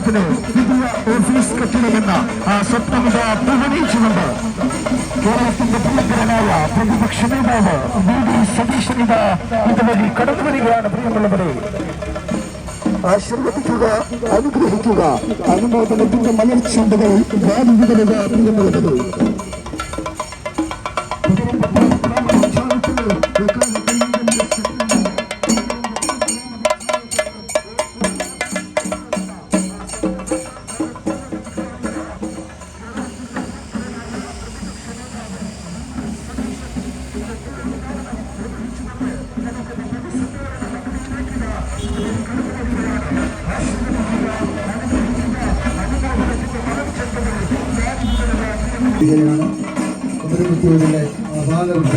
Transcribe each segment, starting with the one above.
ഗ്രാമപഞ്ചായത്തിന് പുതിയ ഓഫീസ് കെട്ടിടമെന്ന ആ സ്വപ്നമിത പൂവണിയിച്ചുകൊണ്ട് കേരളത്തിന്റെ പ്രിയങ്കരനായ പ്രതിപക്ഷ നേതാവ് വി ഡി സതീശനിത ഇതുവഴി കടന്നു വരികയാണ് പ്രിയമുള്ളവരെ. ആശീർവദിക്കുക അനുഗ്രഹിക്കുക അനുമോദനത്തിന്റെ മലർച്ചണ്ടകൾ വാലിവിടരുക പ്രിയമുള്ളവരെ.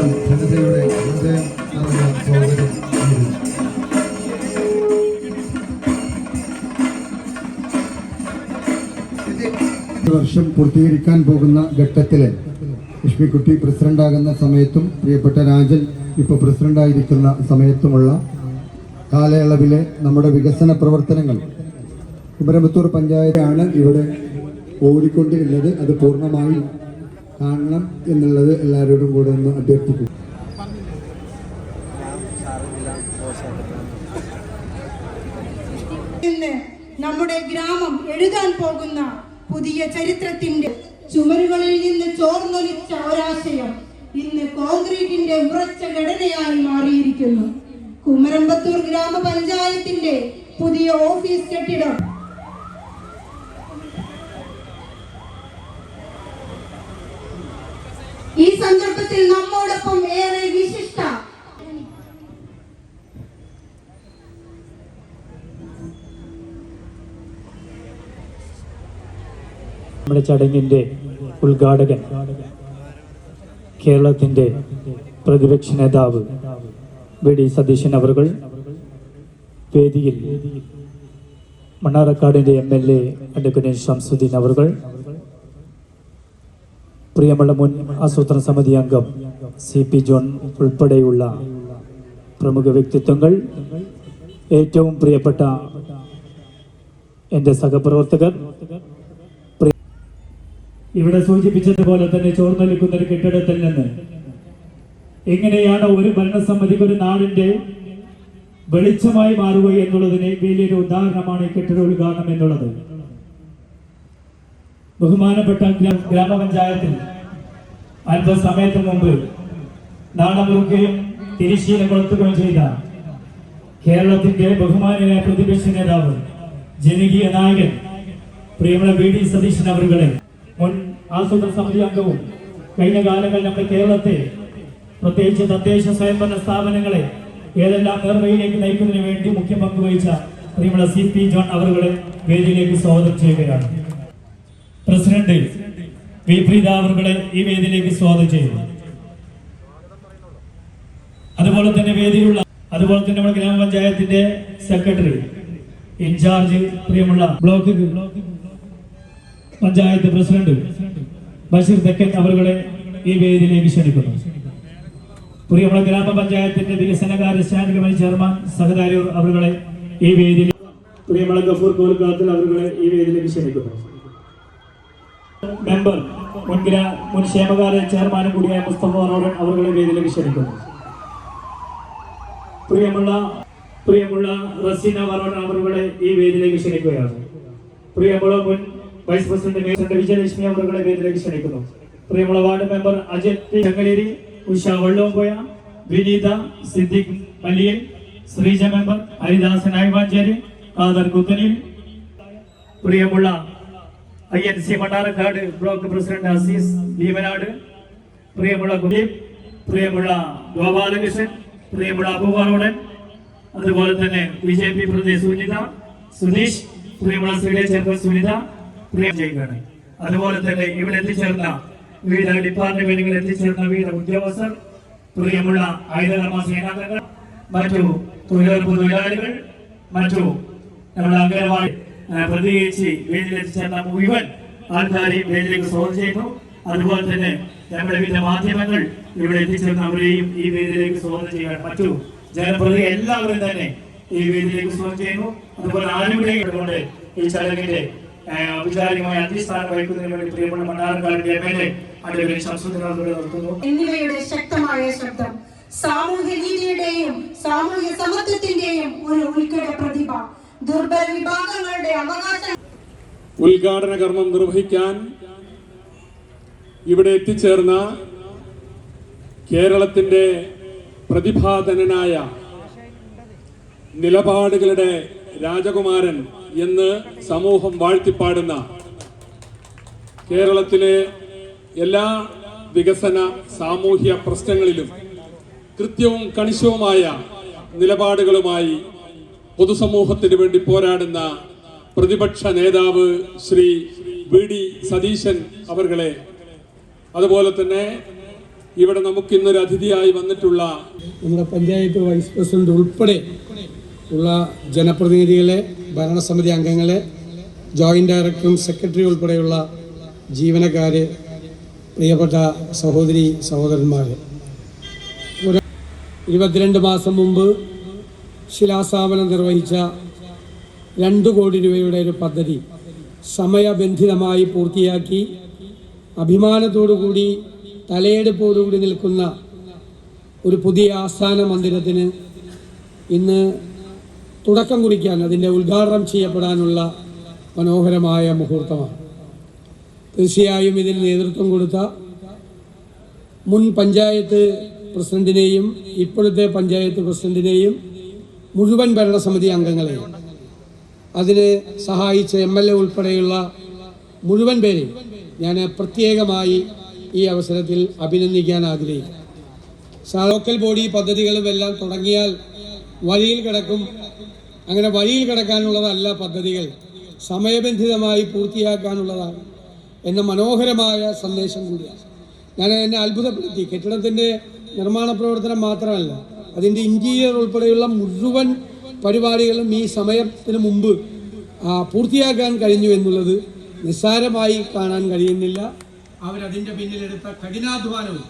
ജനതയുടെ ഹൃദയം നിറഞ്ഞ സ്വാഗതം വർഷം പൂർത്തീകരിക്കാൻ പോകുന്ന ഘട്ടത്തിൽ ലക്ഷ്മിക്കുട്ടി പ്രസിഡന്റാകുന്ന സമയത്തും പ്രിയപ്പെട്ട രാജൻ ഇപ്പോൾ പ്രസിഡന്റായിരിക്കുന്ന സമയത്തുമുള്ള കാലയളവിലെ നമ്മുടെ വികസന പ്രവർത്തനങ്ങൾ. കുമരമ്പത്തൂർ പഞ്ചായത്താണ് ഇവിടെ ഓടിക്കൊണ്ടിരുന്നത്. അത് പൂർണമായി കാണണം എന്നുള്ളത് എല്ലാവരോടും കൂടെ ഒന്ന് അഭ്യർത്ഥിക്കും. നമ്മുടെ ഗ്രാമം എഴുതാൻ പോകുന്ന പുതിയ ചരിത്രത്തിന്റെ ചുമരുകളിൽ നിന്ന് ചോർന്നൊലിച്ച ഒരാശയം ഇന്ന് കോൺക്രീറ്റിന്റെ ഉറച്ച ഘടനയായി മാറിയിരിക്കുന്നു. കുമരമ്പത്തൂർ ഗ്രാമപഞ്ചായത്തിന്റെ പുതിയ ഓഫീസ് കെട്ടിടം ഈ സന്ദർഭത്തിൽ നമ്മോടൊപ്പം ഏറെ വിശിഷ്ട. നമ്മുടെ ചടങ്ങിന്റെ ഉദ്ഘാടകൻ കേരളത്തിന്റെ പ്രതിപക്ഷ നേതാവ് വി ഡി സതീശൻ അവർ വേദിയിൽ മണ്ണാറക്കാടിന്റെ M L A advocate Shamsuddin അവർ പ്രിയമുള്ള മുൻ ആസൂത്രണ സമിതി അംഗം സി പി ജോൺ ഉൾപ്പെടെയുള്ള പ്രമുഖ വ്യക്തിത്വങ്ങൾ ഏറ്റവും പ്രിയപ്പെട്ട എന്റെ സഹപ്രവർത്തകർ ഇവിടെ സൂചിപ്പിച്ചതുപോലെ തന്നെ ചോർന്നൊലിക്കുന്ന ഒരു കെട്ടിടത്തിൽ നിന്ന് എങ്ങനെയാണ് ഒരു ഭരണസമിതിക്ക് ഒരു നാടിന്റെ വെളിച്ചമായി മാറുക എന്നുള്ളതിന് വലിയൊരു ഉദാഹരണമാണ് ഈ കെട്ടിട ഉദ്ഘാടനം എന്നുള്ളത്. ബഹുമാനപ്പെട്ട ഗ്രാ- ഗ്രാമപഞ്ചായത്തിൽ അല്പസമയത്തിന് മുമ്പ് നാടമുറുക്കുകയും തിരിശീല കൊളുത്തുകയും ചെയ്ത കേരളത്തിന്റെ ബഹുമാനായ പ്രതിപക്ഷ നേതാവ് ജനകീയ നായകൻ പ്രിയമുള്ള വി ഡി സതീശൻ അവരുകളെ മുൻ ആസൂത്രണ സമിതി അംഗവും കഴിഞ്ഞ കാലങ്ങളിൽ നമ്മുടെ കേരളത്തെ പ്രത്യേകിച്ച് തദ്ദേശ സ്വയംഭരണ സ്ഥാപനങ്ങളെ ഏതെല്ലാം നേർവയിലേക്ക് നയിക്കുന്നതിന് വേണ്ടി മുഖ്യ പങ്ക് വഹിച്ച പ്രിയമുള്ള സി പി ജോൺ അവരുടെ വേദിയിലേക്ക് സ്വാഗതം ചെയ്യുകയാണ്. പ്രസിഡന്റ് വി പ്രീത ഈ വേദിയിലേക്ക് സ്വാഗതം ചെയ്യുന്നു. അതുപോലെ തന്നെ വേദിയിലുള്ള അതുപോലെ തന്നെ നമ്മുടെ ഗ്രാമപഞ്ചായത്തിന്റെ സെക്രട്ടറി ഇൻചാർജ് പ്രിയമുള്ള ബ്ലോക്ക് പഞ്ചായത്ത് പ്രസിഡന്റ് ബഷീർ തെക്കൻ അവരുടെ ഈ വേദിയിലേക്ക് ക്ഷണിക്കുന്നു. പ്രിയമുള്ള ഗ്രാമപഞ്ചായത്തിന്റെ വികസന സ്റ്റാൻഡിംഗ് കമ്മിറ്റി ചെയർമാൻ സഹകാരി അവരുടെ ഈ വേദിയിൽ പ്രിയമുള്ള ഗഫൂർ കോൽക്കാത്തിൽ അവരുടെ ഈ വേദിയിലേക്ക് ക്ഷണിക്കുന്നു. മെമ്പർ മുൻകിര മുൻ ക്ഷേമകാല ചെയർമാനും കൂടിയായ മുസ്തഫ അറോഡൻ അവരുകളെ വേദിയിലേക്ക് ക്ഷണിക്കുന്നു. പ്രിയമുള്ള പ്രിയമുള്ള റസീന വറോഡൻ അവരുടെ ഈ വേദിയിലേക്ക് ക്ഷണിക്കുകയാണ്. പ്രിയമുള്ള മുൻ വൈസ് പ്രസിഡന്റ് വിജയലക്ഷ്മി അവരുടെ വേദിയിലേക്ക് ക്ഷണിക്കുന്നു. പ്രിയമുള്ള ward member Ajith P Changaleri Usha Vallomboya Vineetha Siddique Malliyan Sreeja member Haridasan Ayivancheri Khader Kuthanil. പ്രിയമുള്ള I N C Mannarkkad block president Azeez Bheemanad പ്രിയമുള്ള കുദീപ് പ്രിയമുള്ള ഗോപാലകൃഷ്ണൻ പ്രിയമുള്ള അബുബാറോടൻ അതുപോലെ തന്നെ ബി ജെ പി പ്രതി സുനിത സുനീഷ് പ്രിയമുള്ള ശ്രീലെ ചേർത്ത സുനിത പ്രിയാണ് അതുപോലെ തന്നെ ഇവിടെ എത്തിച്ചേർന്ന വിവിധ ഡിപ്പാർട്ട്മെന്റുകളിൽ എത്തിച്ചേർന്ന വിവിധ ഉദ്യോഗസ്ഥർ പ്രിയമുള്ള ആയുധകർമ്മ സേനാംഗങ്ങൾ മറ്റു തൊഴിലുറപ്പ് തൊഴിലാളികൾ മറ്റു നമ്മുടെ അംഗനവാടി ആ, വേദിയിലെത്തി ചേർന്ന മുഴുവൻ ആൾക്കാരെയും വേദിയിലേക്ക് സ്വാഗതം ചെയ്യുന്നു. അതുപോലെ തന്നെ ഞങ്ങളുടെ വിവിധ മാധ്യമങ്ങൾ ഇവിടെ എത്തിച്ചേർന്ന അവരെയും ഈ വേദിയിലേക്ക് സ്വാഗതം ചെയ്യാൻ പറ്റൂ. ജനപ്രതി എല്ലാവരും തന്നെ ഈ വേദിയിലേക്ക് സ്വാഗതം ചെയ്യുന്നു. അതുപോലെ ആരുമിടെ കൊണ്ട് ഈ ചടങ്ങിന്റെ ഔപചാരികമായ അധിസ്ഥാനം വഹിക്കുന്നതിന് വേണ്ടി പ്രിയപ്പെട്ട മണ്ണാർക്കാടിന്റെ എം എൽ എ നിർത്തുന്നു എന്നിവയുടെ ശക്തമായ ശബ്ദം സാമൂഹ്യ നീതിയുടെയും സാമൂഹ്യ സമത്വത്തിന്റെയും ഒരു ഉൾക്കിട പ്രതിഭ. ദുർബല വിഭാഗങ്ങളുടെ ഉദ്ഘാടന കർമ്മം നിർവഹിക്കാൻ ഇവിടെ എത്തിച്ചേർന്ന കേരളത്തിന്റെ പ്രതിഭാധനനായ നിലപാടുകളുടെ രാജകുമാരൻ എന്ന് സമൂഹം വാഴ്ത്തിപ്പാടുന്ന കേരളത്തിലെ എല്ലാ വികസന സാമൂഹ്യ പ്രശ്നങ്ങളിലും കൃത്യവും കണിശവുമായ നിലപാടുകളുമായി പൊതുസമൂഹത്തിന് വേണ്ടി പോരാടുന്ന പ്രതിപക്ഷ നേതാവ് ശ്രീ വി ഡി സതീശൻ അവർകളെ അതുപോലെ തന്നെ ഇവിടെ നമുക്ക് ഇന്നൊരു അതിഥിയായി വന്നിട്ടുള്ള നമ്മുടെ പഞ്ചായത്ത് വൈസ് പ്രസിഡന്റ് ഉൾപ്പെടെ ഉള്ള ജനപ്രതിനിധികളെ ഭരണസമിതി അംഗങ്ങളെ ജോയിന്റ് ഡയറക്ടറും സെക്രട്ടറി ഉൾപ്പെടെയുള്ള ജീവനക്കാര് പ്രിയപ്പെട്ട സഹോദരി സഹോദരന്മാരെ. ഒരു ഇരുപത്തിരണ്ട് മാസം മുമ്പ് ശിലാസ്ഥാപനം നിർവഹിച്ച രണ്ട് കോടി രൂപയുടെ ഒരു പദ്ധതി സമയബന്ധിതമായി പൂർത്തിയാക്കി അഭിമാനത്തോടു കൂടി തലയെടുപ്പോടുകൂടി നിൽക്കുന്ന ഒരു പുതിയ ആസ്ഥാന മന്ദിരത്തിന് ഇന്ന് തുടക്കം കുറിക്കാൻ അതിന്റെ ഉദ്ഘാടനം ചെയ്യപ്പെടാനുള്ള മനോഹരമായ മുഹൂർത്തമാണ്. തീർച്ചയായും ഇതിന് നേതൃത്വം കൊടുത്ത മുൻ പഞ്ചായത്ത് പ്രസിഡന്റിനെയും ഇപ്പോഴത്തെ പഞ്ചായത്ത് പ്രസിഡന്റിനെയും മുഴുവൻ ഭരണസമിതി അംഗങ്ങളെ അതിന് സഹായിച്ച എം എൽ എ ഉൾപ്പെടെയുള്ള മുഴുവൻ പേരെയും ഞാൻ പ്രത്യേകമായി ഈ അവസരത്തിൽ അഭിനന്ദിക്കാൻ ആഗ്രഹിക്കുന്നു. സാ- ലോക്കൽ ബോഡി പദ്ധതികളും എല്ലാം തുടങ്ങിയാൽ വഴിയിൽ കിടക്കും. അങ്ങനെ വഴിയിൽ കിടക്കാനുള്ളതല്ല പദ്ധതികൾ. സമയബന്ധിതമായി പൂർത്തിയാക്കാനുള്ളതാണ്. എന്ന മനോഹരമായ സന്ദേശം കൂടിയാണ്. ഞാൻ എന്നെ അത്ഭുതപ്പെടുത്തി. കെട്ടിടത്തിന്റെ നിർമ്മാണ പ്രവർത്തനം മാത്രമല്ല അതിന്റെ ഇന്റീരിയർ ഉൾപ്പെടെയുള്ള മുഴുവൻ പരിപാടികളും ഈ സമയത്തിന് മുമ്പ് പൂർത്തിയാക്കാൻ കഴിഞ്ഞു എന്നുള്ളത് നിസ്സാരമായി കാണാൻ കഴിയുന്നില്ല. അവരതിന്റെ പിന്നിലെടുത്ത കഠിനാധ്വാനവും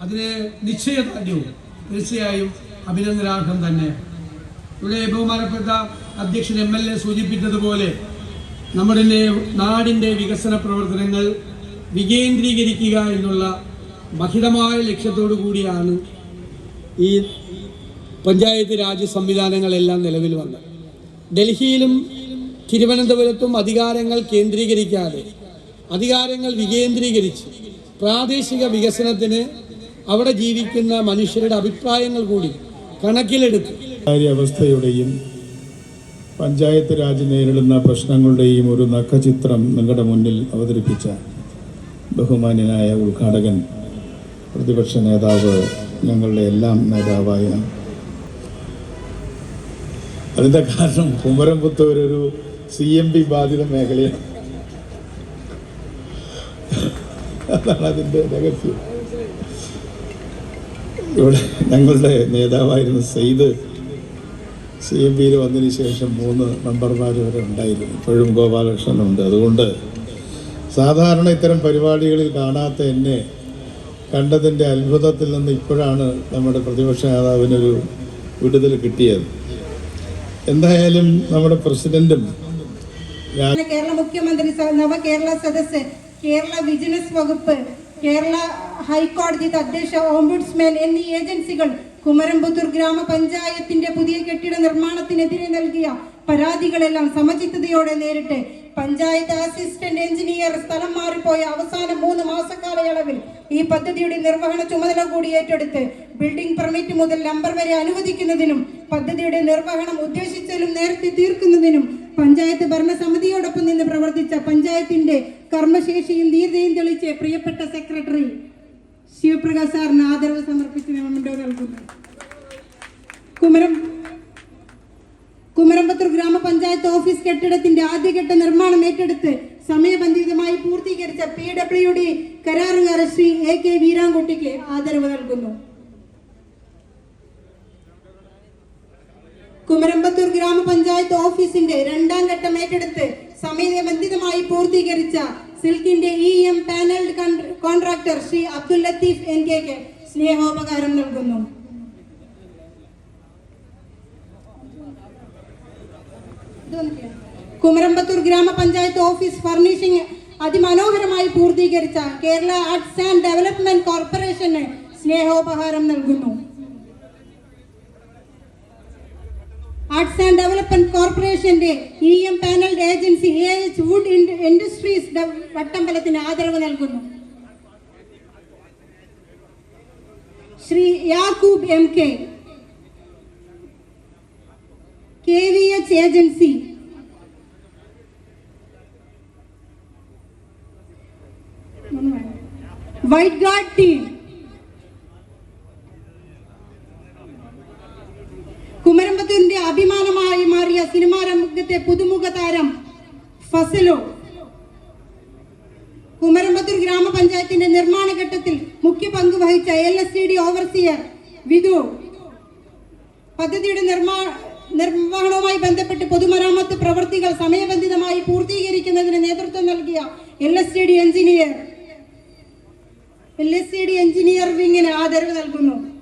അതിനെ നിശ്ചയദാർഢ്യവും തീർച്ചയായും അഭിനന്ദനാർഹം തന്നെ. ഇവിടെ ബഹുമാനപ്പെട്ട അധ്യക്ഷൻ എം എൽ എ സൂചിപ്പിച്ചതുപോലെ നമ്മുടെ നാടിന്റെ വികസന പ്രവർത്തനങ്ങൾ വികേന്ദ്രീകരിക്കുക എന്നുള്ള മഹിതമായ ലക്ഷ്യത്തോടു കൂടിയാണ് ഈ പഞ്ചായത്ത് രാജ് സംവിധാനങ്ങളെല്ലാം നിലവിൽ വന്നത് ഡൽഹിയിലും തിരുവനന്തപുരത്തും അധികാരങ്ങൾ കേന്ദ്രീകരിക്കാതെ അധികാരങ്ങൾ വികേന്ദ്രീകരിച്ച് പ്രാദേശിക വികസനത്തിന് അവിടെ ജീവിക്കുന്ന മനുഷ്യരുടെ അഭിപ്രായങ്ങൾ കൂടി കണക്കിലെടുത്ത് അവസ്ഥയുടെയും പഞ്ചായത്ത് രാജ് നേരിടുന്ന പ്രശ്നങ്ങളുടെയും ഒരു നഖചിത്രം നിങ്ങളുടെ മുന്നിൽ അവതരിപ്പിച്ച ബഹുമാന്യനായ ഉദ്ഘാടകൻ പ്രതിപക്ഷ നേതാവ് ഞങ്ങളുടെ എല്ലാം നേതാവായ അതിന്റെ കാരണം കുമരം പുത്തൂരൊരു സി എം പി ബാധിത മേഖലയാണ്. അതാണ് അതിന്റെ രഹസ്യം. ഇവിടെ ഞങ്ങളുടെ നേതാവായിരുന്ന സെയ്ദ് സി എം പിയിൽ വന്നതിന് ശേഷം മൂന്ന് മെമ്പർമാർ വരെ ഉണ്ടായിരുന്നു. ഇപ്പോഴും ഗോപാലകൃഷ്ണനുണ്ട്. അതുകൊണ്ട് സാധാരണ ഇത്തരം പരിപാടികളിൽ കാണാത്ത എന്നെ കണ്ടതിന്റെ അത്ഭുതത്തിൽ നിന്ന് ഇപ്പോഴാണ് നമ്മുടെ പ്രതിപക്ഷ നേതാവിനൊരു വിടുതൽ കിട്ടിയത്. എന്തായാലും നമ്മുടെ പ്രസിഡന്റും കേരള മുഖ്യമന്ത്രി നവകേരള സദസ് കേരള വിജിലൻസ് വകുപ്പ് കേരള ഹൈക്കോടതി തദ്ദേശ ഓംബുഡ്സ്മാൻ എന്നീ ഏജൻസികൾ കുമരംപുത്തൂർ ഗ്രാമപഞ്ചായത്തിന്റെ പുതിയ കെട്ടിട നിർമ്മാണത്തിനെതിരെ നൽകിയ പരാതികളെല്ലാം സമചിത്തതയോടെ നേരിട്ട് പഞ്ചായത്ത് അസിസ്റ്റന്റ് എഞ്ചിനീയർ സ്ഥലം മാറിപ്പോയ അവസാന മൂന്ന് മാസക്കാലയളവിൽ ഈ പദ്ധതിയുടെ നിർവഹണ ചുമതല കൂടി ഏറ്റെടുത്ത് ബിൽഡിംഗ് പെർമിറ്റ് മുതൽ നമ്പർ വരെ അനുവദിക്കുന്നതിനും പദ്ധതിയുടെ നിർവഹണം ഉദ്ദേശിച്ചാലും നേരത്തെ തീർക്കുന്നതിനും പഞ്ചായത്ത് ഭരണസമിതിയോടൊപ്പം നിന്ന് പ്രവർത്തിച്ച പഞ്ചായത്തിന്റെ കർമ്മശേഷിയും ധീരതയും തെളിച്ച് പ്രിയപ്പെട്ട സെക്രട്ടറി ശിവപ്രകാശ് സാറിന് ആദരവ് സമർപ്പിച്ച് മെമ്മൻഡോ നൽകുന്നു കുമരം കുമരമ്പത്തൂർ ഗ്രാമപഞ്ചായത്ത് ഓഫീസ് കെട്ടിടത്തിന്റെ ആദ്യഘട്ട നിർമ്മാണം ഏറ്റെടുത്ത് സമയബന്ധിതമായി പൂർത്തീകരിച്ച പി ഡബ്ല്യു ഡി കരാറുകാരൻ ശ്രീ എ കെ വീരാൻകുട്ടിക്ക് ആദരവ് നൽകുന്നു. കുമരമ്പത്തൂർ ഗ്രാമപഞ്ചായത്ത് ഓഫീസിന്റെ രണ്ടാം ഘട്ടം ഏറ്റെടുത്ത് സമയബന്ധിതമായി പൂർത്തീകരിച്ച സിൽക്കിന്റെ E M panel contractor Shri Abdul Latheef N കെക്ക് സ്നേഹോപകാരം നൽകുന്നു. കുമരമ്പത്തൂർ ഗ്രാമപഞ്ചായത്ത് ഓഫീസ് ഫർണിഷിംഗ് അതിമനോഹരമായി പൂർത്തീകരിച്ച കേരള ആർട്സ് ആൻഡ് ഡെവലപ്മെന്റ് കോർപ്പറേഷന് സ്നേഹോപഹാരം നൽകുന്നു. ആർട്സ് ആൻഡ് ഡെവലപ്മെന്റ് കോർപ്പറേഷന്റെ E M panelled agency A H wood industries വട്ടമ്പലത്തിന് ആദരവ് നൽകുന്നു. Shri Yakub M K. K V H agency white guard team കുമരമ്പത്തൂരിന്റെ അഭിമാനമായി മാറിയ സിനിമാ രംഗത്തെ പുതുമുഖ താരം ഫസലോ. കുമരമ്പത്തൂർ ഗ്രാമപഞ്ചായത്തിന്റെ നിർമ്മാണ ഘട്ടത്തിൽ മുഖ്യ പങ്ക് വഹിച്ച L S C D overseer Vidhu. പദ്ധതിയുടെ നിർമ്മാ നിർവഹണവുമായി ബന്ധപ്പെട്ട് പൊതുമരാമത്ത് പ്രവൃത്തികൾ സമയബന്ധിതമായി പൂർത്തീകരിക്കുന്നതിന് നേതൃത്വം നൽകിയ L S D engineer L S C D engineer വിങ്ങിന് ആദരവ് നൽകുന്നു.